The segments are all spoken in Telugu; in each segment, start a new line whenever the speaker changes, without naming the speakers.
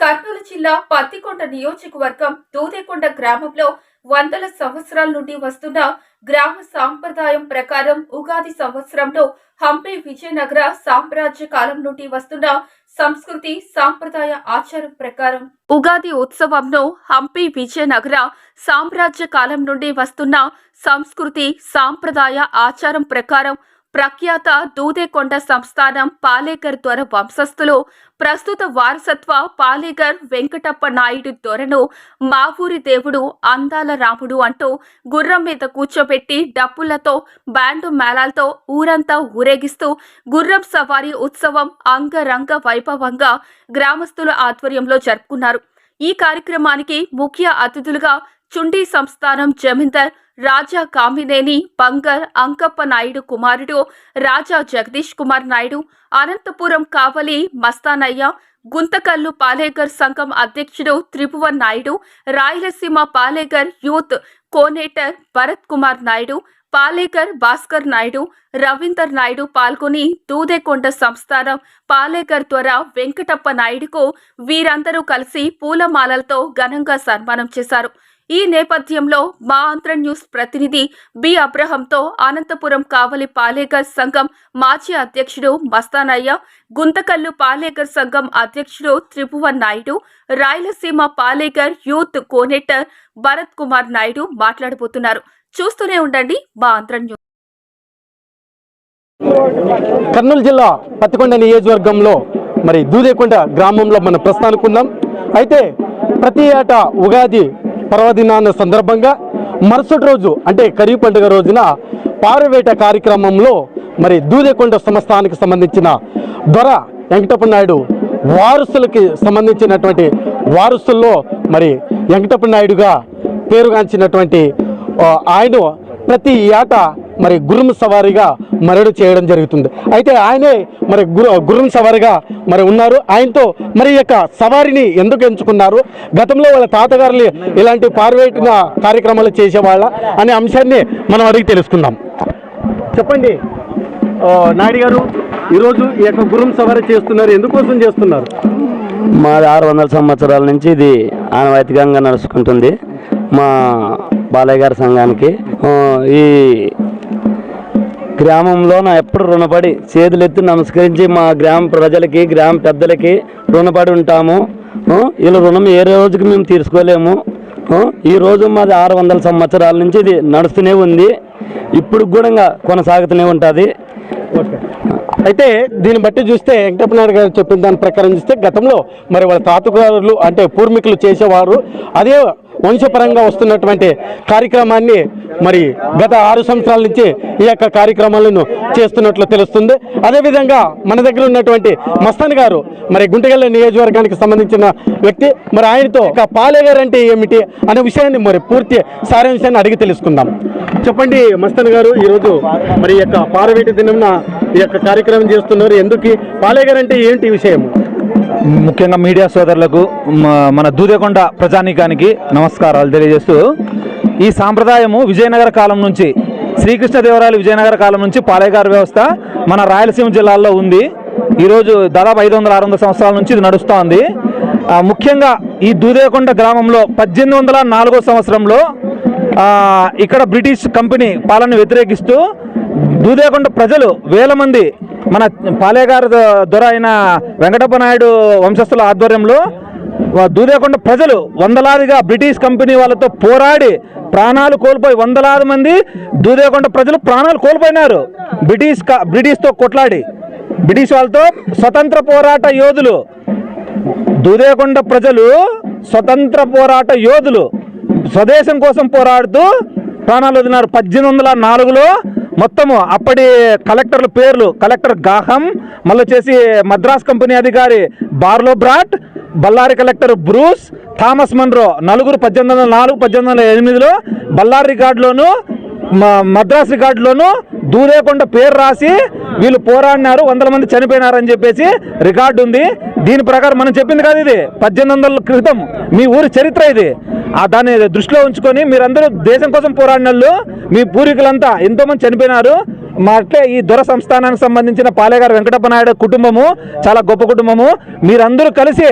కర్నూలు జిల్లా పత్తికొండ నియోజకవర్గం దూదేకొండ గ్రామంలో వందల సంవత్సరాల నుండి వస్తున్న గ్రామ సాంప్రదాయం ప్రకారం ఉగాది సంవత్సరంలో హంపి విజయనగర సామ్రాజ్య కాలం నుండి వస్తున్న సంస్కృతి సాంప్రదాయ ఆచారం ప్రకారం. ఉగాది ఉత్సవంను హంపి విజయనగర సామ్రాజ్య కాలం నుండి వస్తున్న సంస్కృతి సాంప్రదాయ ఆచారం ప్రకారం ప్రఖ్యాత దూదేకొండ సంస్థానం పాలేకర్ దొర వంశస్థులు ప్రస్తుత వారసత్వ పాలేకర్ వెంకటప్ప నాయుడు దొరను మా ఊరి దేవుడు అందాల రాముడు అంటూ గుర్రం మీద కూర్చోబెట్టి డప్పులతో బ్యాండు మేళాలతో ఊరంతా ఊరేగిస్తూ గుర్రం సవారీ ఉత్సవం అంగరంగ వైభవంగా గ్రామస్తుల ఆధ్వర్యంలో జరుపుకున్నారు. ఈ కార్యక్రమానికి ముఖ్య అతిథులుగా చుండీ సంస్థానం జమీందర్ రాజా కామినేని బంగర్ అంకప్ప నాయుడు కుమారుడు రాజా జగదీష్ కుమార్ నాయుడు అనంతపురం కావలి మస్తానయ్య గుంతకల్లు పాలేగర్ సంఘం అధ్యక్షుడు త్రిభువన్ నాయుడు రాయలసీమ పాలేగర్ యూత్ కోనేటర్ భరత్ కుమార్ నాయుడు పాలేకర్ భాస్కర్ నాయుడు రవీందర్ నాయుడు పాల్గొని దూదేకొండ సంస్థానం పాలేకర్ ద్వారా వెంకటప్ప నాయుడుకు వీరందరూ కలిసి పూలమాలలతో ఘనంగా సన్మానం చేశారు. ఈ నేపథ్యంలో మా ఆంధ్ర న్యూస్ ప్రతినిధి బి. అబ్రహంతో అనంతపురం కావలి పాలేకర్ సంఘం మాజీ అధ్యక్షుడు మస్తానయ్య గుంతకల్లు పాలేకర్ సంఘం అధ్యక్షుడు త్రిభువన్ నాయుడు రాయలసీమ పాలేకర్ యూత్ కోనేటర్ భరత్ కుమార్ నాయుడు మాట్లాడబోతున్నారు. చూస్తూనే ఉండండి మా ఆంధ్ర న్యూస్.
కర్నూలు జిల్లా పత్తికొండ నియోజకవర్గంలో మరి దూదేకొండ గ్రామంలో మనం ప్రస్థానికి అయితే ప్రతి ఏటా ఉగాది పర్వదినాన్న సందర్భంగా మరుసటి రోజు అంటే ఖరీఫ్ పండుగ రోజున పారవేట కార్యక్రమంలో మరి దూదేకొండ సంస్థానికి సంబంధించిన దొర వెంకటప్ప నాయుడు వారసులకి సంబంధించినటువంటి వారసుల్లో మరి వెంకటప్ప నాయుడుగా పేరుగాంచినటువంటి ఆయన ప్రతి ఏటా మరి గుర్రం సవారీగా మరడు చేయడం జరుగుతుంది. అయితే ఆయనే మరి గురు గుర్రం సవారిగా మరి ఉన్నారు. ఆయనతో మరి యొక్క సవారిని ఎందుకు ఎంచుకున్నారు? గతంలో వాళ్ళ తాతగారులు ఇలాంటి పార్వేటిన కార్యక్రమాలు చేసేవాళ్ళ అనే అంశాన్ని మనం అడిగి తెలుసుకుందాం. చెప్పండి. నాయుడు గారు ఈరోజు ఈ యొక్క గుర్రం సవారీ చేస్తున్నారు. ఎందుకోసం చేస్తున్నారు?
మాది ఆరు వందల సంవత్సరాల నుంచి ఇది ఆనవాయితీకంగా నడుచుకుంటుంది. మా బాలయ్య గారి సంఘానికి. ఈ గ్రామంలో నా ఎప్పుడు రుణపడి చేతులెత్తి నమస్కరించి మా గ్రామ ప్రజలకి గ్రామ పెద్దలకి రుణపడి ఉంటాము. ఆ, వీళ్ళ రుణం ఏ రోజుకి మేము తీర్చుకోలేము. ఈ రోజు మాది ఆరు వందల సంవత్సరాల నుంచి ఇది నడుస్తూనే ఉంది. ఇప్పుడు కూడా కొనసాగుతూనే ఉంటుంది.
అయితే దీన్ని బట్టి చూస్తే వెంకటప్పనాయుడు గారు చెప్పిన దాని ప్రకారం చూస్తే గతంలో మరి వాళ్ళ తాతగారులు అంటే పూర్వీకులు చేసేవారు. అదే వంశపరంగా వస్తున్నటువంటి కార్యక్రమాన్ని మరి గత ఆరు సంవత్సరాల నుంచి ఈ యొక్క కార్యక్రమాలను చేస్తున్నట్లు తెలుస్తుంది. అదేవిధంగా మన దగ్గర ఉన్నటువంటి మస్తాన్ గారు మరి గుంటగల్ల నియోజకవర్గానికి సంబంధించిన వ్యక్తి మరి ఆయనతో ఒక అంటే ఏమిటి అనే విషయాన్ని మరి పూర్తి సారాంశాన్ని అడిగి తెలుసుకుందాం. చెప్పండి మస్తాన్ గారు ఈరోజు మరి యొక్క పారవేటి దినంన ఈ యొక్క కార్యక్రమం చేస్తున్నారు. ఎందుకు పాలే అంటే ఏంటి ఈ విషయం
ముఖ్యంగా మీడియా సోదరులకు మన దూదేకొండ ప్రజానీకానికి నమస్కారాలు తెలియజేస్తూ ఈ సాంప్రదాయము విజయనగర కాలం నుంచి శ్రీకృష్ణదేవరాయలు విజయనగర కాలం నుంచి పాలేగారు వ్యవస్థ మన రాయలసీమ జిల్లాల్లో ఉంది. ఈరోజు దాదాపు ఐదు వందల ఆరు వందల సంవత్సరాల నుంచి ఇది నడుస్తోంది. ముఖ్యంగా ఈ దూదేకొండ గ్రామంలో పద్దెనిమిది వందల నాలుగో సంవత్సరంలో ఇక్కడ బ్రిటిష్ కంపెనీ పాలన వ్యతిరేకిస్తూ దూదేకొండ ప్రజలు వేల మంది మన పాలేగారు దొర అయిన వెంకటప్ప నాయుడు వంశస్థుల ఆధ్వర్యంలో దూదేకొండ ప్రజలు వందలాదిగా బ్రిటిష్ కంపెనీ వాళ్ళతో పోరాడి ప్రాణాలు కోల్పోయి వందలాది మంది దూదేకొండ ప్రజలు ప్రాణాలు కోల్పోయినారు. బ్రిటిష్ బ్రిటిష్తో కొట్లాడి. బ్రిటిష్ వాళ్ళతో స్వతంత్ర పోరాట యోధులు. దూదేకొండ ప్రజలు స్వతంత్ర పోరాట యోధులు. స్వదేశం కోసం పోరాడుతూ ప్రాణాలు వదిలినారు. పద్దెనిమిది వందల నాలుగులో మొత్తము అప్పటి కలెక్టర్ల పేర్లు కలెక్టర్ గాహం మళ్ళీ వచ్చేసి మద్రాస్ కంపెనీ అధికారి బార్లో brought Bellary collector Bruce Thomas Munro నలుగురు పద్దెనిమిది వందల నాలుగు పద్దెనిమిది వందల ఎనిమిదిలో బళ్ళారి రికార్డులోను మద్రాస్ రికార్డులోను దూరేకొండ పేరు రాసి వీళ్ళు పోరాడినారు వందల మంది చనిపోయినారని చెప్పేసి రికార్డు ఉంది. దీని ప్రకారం మనం చెప్పింది కాదు ఇది. పద్దెనిమిది వందల క్రితం మీ ఊరి చరిత్ర ఇది. ఆ దాన్ని దృష్టిలో ఉంచుకొని మీరందరూ దేశం కోసం పోరాడిన వాళ్ళు మీ పూర్వీకులంతా ఎంతోమంది చనిపోయినారు అట్లే ఈ దొర సంస్థానానికి సంబంధించిన పాలేగారు వెంకటప్ప నాయుడు కుటుంబము చాలా గొప్ప కుటుంబము. మీరందరూ కలిసి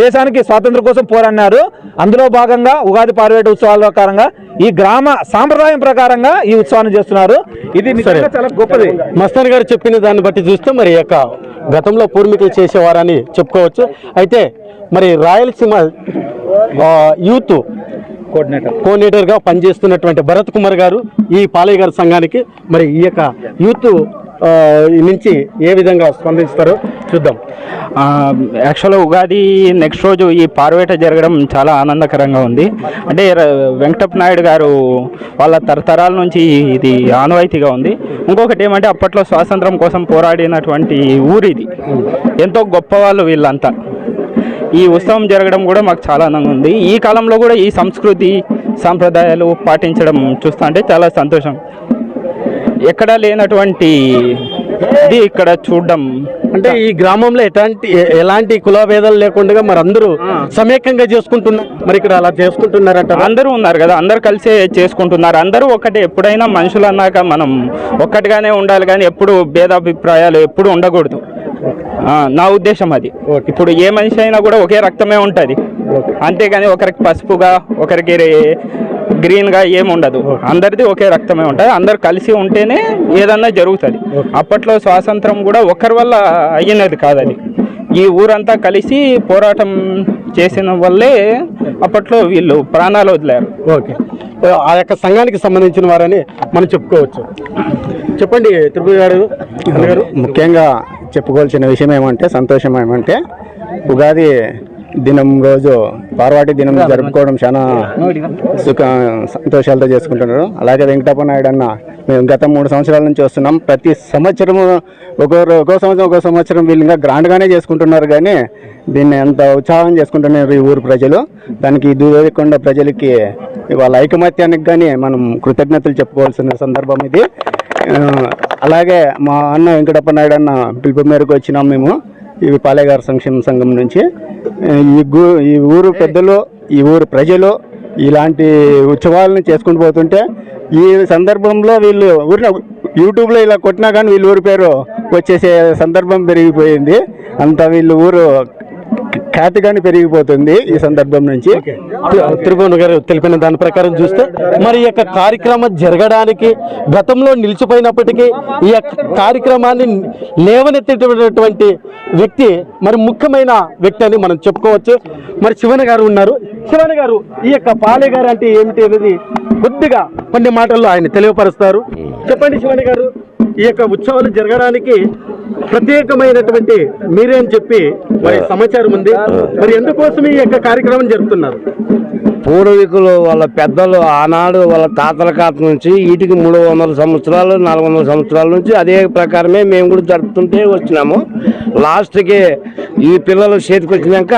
దేశానికి స్వాతంత్రం కోసం పోరాడినారు. అందులో భాగంగా ఉగాది పార్వేట ఉత్సవాల ప్రకారంగా ఈ గ్రామ సాంప్రదాయం ప్రకారంగా ఈ ఉత్సవాన్ని చేస్తున్నారు. ఇది చాలా గొప్పది.
మస్తాన్ గారు చెప్పిన దాన్ని బట్టి చూస్తే మరి యొక్క గతంలో పూర్వీకులు చేసేవారని చెప్పుకోవచ్చు. అయితే మరి రాయలసీమ యూత్
కోఆర్డినేటర్.
కోఆర్డినేటర్గా పనిచేస్తున్నటువంటి భరత్ కుమార్ గారు ఈ పాలయ్య గారి సంఘానికి మరి ఈ యొక్క యూత్ నుంచి ఏ విధంగా స్పందిస్తారో చూద్దాం.
ఆ, యాక్చువల్గా ఉగాది నెక్స్ట్ రోజు ఈ పార్వేట జరగడం చాలా ఆనందకరంగా ఉంది. అంటే వెంకటప్ప నాయుడు గారు వాళ్ళ తరతరాల నుంచి ఇది ఆనవాయితీగా ఉంది. ఇంకొకటి ఏమంటే అప్పట్లో స్వాతంత్రం కోసం పోరాడినటువంటి ఊరు ఇది ఎంతో గొప్ప వాళ్ళు వీళ్ళంతా. ఈ ఉత్సవం జరగడం కూడా మాకు చాలా ఆనందంగా ఉంది. ఈ కాలంలో కూడా ఈ సంస్కృతి సాంప్రదాయాలు పాటించడం చూస్తా అంటే చాలా సంతోషం. ఎక్కడా లేనటువంటి ఇది ఇక్కడ చూడడం.
అంటే ఈ గ్రామంలో ఎలాంటి ఎలాంటి కులభేదాలు లేకుండా మరి అందరూ సమైక్యంగా చేసుకుంటున్నారు. మరి ఇక్కడ అలా చేసుకుంటున్నారంట
అందరూ ఉన్నారు కదా అందరు కలిసే చేసుకుంటున్నారు. అందరూ ఒకటే ఎప్పుడైనా మనుషులు అన్నాక మనం ఒక్కటిగానే ఉండాలి కానీ ఎప్పుడు భేదాభిప్రాయాలు ఎప్పుడు ఉండకూడదు. నా ఉద్దేశం అది. ఇప్పుడు ఏ మనిషి అయినా కూడా ఒకే రక్తమే ఉంటుంది. అంతేగాని ఒకరికి పసుపుగా ఒకరికి రే- గ్రీన్గా ఏముండదు అందరిది ఒకే రక్తమే ఉంటుంది. అందరు కలిసి ఉంటేనే ఏదన్నా జరుగుతుంది. అప్పట్లో స్వాతంత్రం కూడా ఒకరి వల్ల అయ్యినది కాదు అది ఈ ఊరంతా కలిసి పోరాటం చేసిన వల్లే అప్పట్లో వీళ్ళు ప్రాణాలు వదిలారు.
ఓకే ఆ యొక్క సంఘానికి సంబంధించిన వారని మనం చెప్పుకోవచ్చు. చెప్పండి తిరుపతి గారు
ముఖ్యంగా చెప్పుకోవాల్సిన విషయం ఏమంటే సంతోషం ఏమంటే ఉగాది దినం రోజు పార్వాటి దినం జరుపుకోవడం చాలా సుఖ సంతోషాలతో చేసుకుంటున్నారు. అలాగే వెంకటప్ప నాయుడు అన్న మేము గత మూడు సంవత్సరాల నుంచి వస్తున్నాం. ప్రతి సంవత్సరము ఒక్కో ఒక్కో సంవత్సరం ఒక్కో సంవత్సరం వీళ్ళు ఇంకా గ్రాండ్గానే చేసుకుంటున్నారు. కానీ దీన్ని ఎంత ఉత్సాహం చేసుకుంటున్నారు ఈ ఊరు ప్రజలు. దానికి దూరకొండ ప్రజలకి వాళ్ళ ఐకమత్యానికి కానీ మనం కృతజ్ఞతలు చెప్పుకోవాల్సిన సందర్భం ఇది. అలాగే మా అన్న వెంకటప్ప నాయుడు అన్న పిలుపు మేరకు వచ్చినాం మేము ఈ పాలేగారు సంక్షేమ సంఘం నుంచి. ఈ గు ఈ ఊరు పెద్దలు ఈ ఊరు ప్రజలు ఇలాంటి ఉత్సవాలను చేసుకుంటూ పోతుంటే ఈ సందర్భంలో వీళ్ళు ఊరిన యూట్యూబ్లో ఇలా కొట్టినా కానీ వీళ్ళు ఊరి పేరు వచ్చేసే సందర్భం పెరిగిపోయింది. అంత వీళ్ళు ఊరు ఖ్యాతి కానీ పెరిగిపోతుంది ఈ సందర్భం నుంచి.
తిరుపతి గారు తెలిపిన దాని ప్రకారం చూస్తే మరి ఈ యొక్క కార్యక్రమం జరగడానికి గతంలో నిలిచిపోయినప్పటికీ ఈ యొక్క కార్యక్రమాన్ని లేవనెత్తేటటువంటి వ్యక్తి మరి ముఖ్యమైన వ్యక్తి అని మనం చెప్పుకోవచ్చు. మరి శివన గారు ఉన్నారు. శివన గారు ఈ యొక్క పాలే గారు అంటే ఏమిటి అనేది కొద్దిగా కొన్ని మాటల్లో ఆయన తెలియపరుస్తారు. చెప్పండి శివని గారు ఈ యొక్క ఉత్సవాలు జరగడానికి ప్రత్యేకమైనటువంటి మీరే చెప్పి మరి సమాచారం ఉంది. మరి ఎందుకోసం ఈ యొక్క కార్యక్రమం జరుపుతున్నారు?
పూర్వీకులు వాళ్ళ పెద్దలు ఆనాడు వాళ్ళ తాతల కాత నుంచి వీటికి మూడు వందల సంవత్సరాలు నాలుగు వందల సంవత్సరాల నుంచి అదే ప్రకారమే మేము కూడా జరుపుతుంటే వచ్చినాము. లాస్ట్కి ఈ పిల్లలు చేతికి వచ్చినాక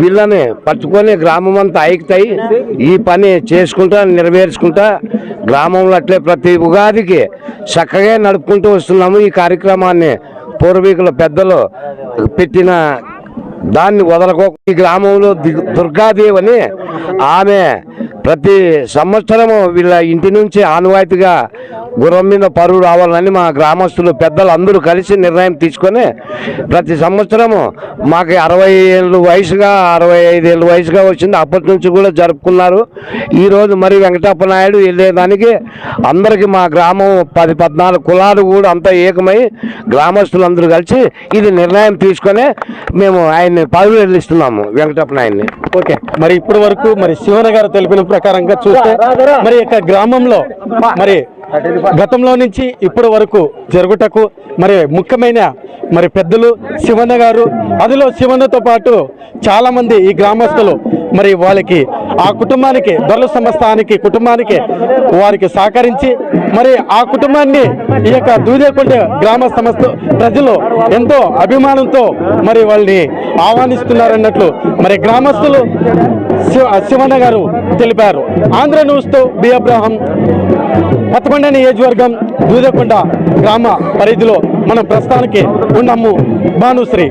వీళ్ళని పట్టుకొని గ్రామం అంతా ఐక్యతయి ఈ పని చేసుకుంటా నెరవేర్చుకుంటా గ్రామంలో అట్లే ప్రతి ఉగాదికి చక్కగా నడుపుకుంటూ వస్తున్నాము ఈ కార్యక్రమాన్ని. పూర్వీకుల పెద్దలు పెట్టిన దాన్ని వదలకో ఈ గ్రామంలో దుర్గాదేవి అని ఆమె ప్రతి సంవత్సరము వీళ్ళ ఇంటి నుంచి ఆనవాయితీగా గుర్రం మీద పరువు రావాలని మా గ్రామస్తులు పెద్దలు అందరూ కలిసి నిర్ణయం తీసుకొని ప్రతి సంవత్సరము మాకు అరవై ఏళ్ళు వయసుగా అరవై ఐదు ఏళ్ళు వయసుగా వచ్చింది. అప్పటి నుంచి కూడా జరుపుకున్నారు. ఈరోజు మరి వెంకటప్ప నాయుడు వెళ్ళేదానికి అందరికీ మా గ్రామం పది పద్నాలుగు కులాలు కూడా అంతా ఏకమై గ్రామస్తులందరూ కలిసి ఇది నిర్ణయం తీసుకొని మేము ఆయన్ని పదవులు వెళ్ళిస్తున్నాము వెంకటప్ప నాయుడిని.
ఓకే. మరి ఇప్పటి వరకు మరి శివన గారు తెలిపిన ప్రకారంగా చూస్తే మరి యొక్క గ్రామంలో మరి గతంలో నుంచి ఇప్పటి వరకు జరుగుటకు మరి ముఖ్యమైన మరి పెద్దలు శివన్న గారు అదిలో శివన్నతో పాటు చాలామంది ఈ గ్రామస్తులు మరి వాళ్ళకి ఆ కుటుంబానికి దొరల సంస్థానికి కుటుంబానికి వారికి సహకరించి మరి ఆ కుటుంబాన్ని ఈ యొక్క దూదేకొండ గ్రామ సంస్థ ప్రజలు ఎంతో అభిమానంతో మరి వాళ్ళని ఆహ్వానిస్తున్నారన్నట్లు మరి గ్రామస్తులు శివ శివన్న గారు తెలిపారు. ఆంధ్ర న్యూస్తో బి అబ్రహం. పదకొండ నియోజకవర్గం దూదకొండ గ్రామ పరిధిలో మనం ప్రస్తుతానికి ఉన్నాము. భానుశ్రీ.